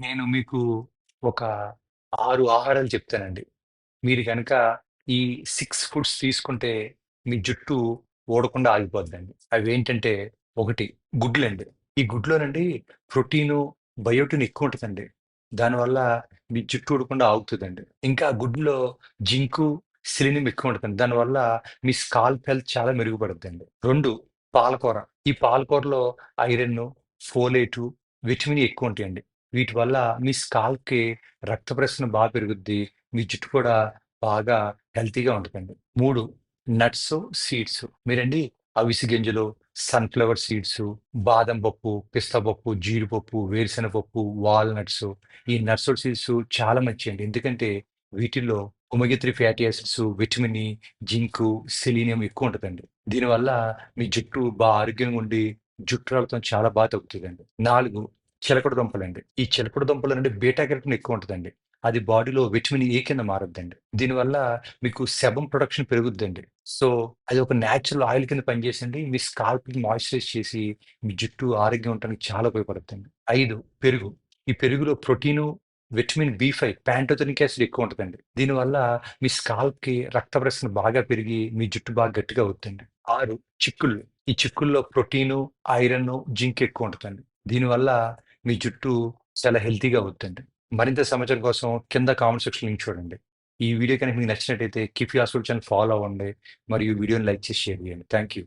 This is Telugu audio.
నేను మీకు ఒక ఆరు ఆహారాలు చెప్తానండి. మీరు కనుక ఈ సిక్స్ ఫుడ్స్ తీసుకుంటే మీ జుట్టు ఊడకుండా ఆగిపోద్దండి. ఏంటంటే ఒకటి గుడ్లండి. ఈ గుడ్లోనండి ప్రోటీను, బయోటిన్ ఎక్కువ ఉంటుందండి దానివల్ల మీ జుట్టు ఊడకుండా ఆగుతుందండి ఇంకా గుడ్లో జింకు, సిలినిం ఎక్కువ ఉంటుంది దానివల్ల మీ స్కాల్ప్ హెల్త్ చాలా మెరుగుపడుద్దండి. రెండు పాలకూర. ఈ పాలకూరలో ఐరన్ ఫోలేటు, విటమిన్ ఎక్కువ ఉంటాయండి వీటి వల్ల మీ స్కాల్ప్‌కి రక్త ప్రసరణ బాగా పెరుగుద్ది. మీ జుట్టు కూడా బాగా హెల్తీగా ఉంటదండి. 3 నట్సు, సీడ్సు. మీరండి అవిసి గింజలు, సన్‌ఫ్లవర్ సీడ్స్ బాదం పప్పు, పిస్తా పప్పు, జీడిపప్పు, వేరుశెనగపప్పు పప్పు, వాల్‌నట్సు. ఈ నట్స్, సీడ్స్ చాలా మంచివండి ఎందుకంటే వీటిల్లో ఉమగిత్రి fatty acids vitamin E, zinc, selenium ఎక్కువుంటదండి. దీనివల్ల మీ జుట్టు బాగా ఆరోగ్యంగా ఉండి, జుట్టు రాలతో చాలా బాగా తగ్గుతుందండి నాలుగు చిలకడ దుంపలండి. ఈ చిలకడ అంటే బీటా కెరటిన్ ఎక్కువుంటదండి. అది బాడీలో విటమిన్ ఏ కింద మారద్దండి. దీనివల్ల మీకు శబం ప్రొడక్షన్ పెరుగుద్దండి. సో, అది ఒక న్యాచురల్ ఆయిల్ కింద పనిచేసండి మీ స్కాల్ప్ మాయిశ్చరైజ్ చేసి, మీ జుట్టు ఆరోగ్యం ఉండడానికి చాలా ఉపయోగపడుతుంది ఐదు పెరుగు. ఈ పెరుగులో ప్రోటీను, విటమిన్ బి5, పాంటోథెనిక్ యాసిడ్ ఎక్కువుంటదండి. దీనివల్ల మీ స్కాల్ప్‌కి రక్త ప్రసరణ బాగా పెరిగి, మీ జుట్టు బాగా గట్టిగా అవుతుంది ఆరు చిక్కుళ్ళు. ఈ చిక్కుల్లో ప్రోటీను, ఐరన్ జింక్ ఎక్కువ ఉంటుందండి దీనివల్ల మీ జుట్టు చాలా హెల్తీగా అవుతుంది మరింత సమాచారం కోసం కింద కామెంట్ సెక్షన్ లింక్ చూడండి. ఈ వీడియో కనుక మీకు నచ్చినట్టయితే కిఫ్ యాస్‌ఫుల్ ఛానల్ ఫాలో అవ్వండి. మరియు వీడియోని లైక్ చేసి షేర్ చేయండి. Thank you.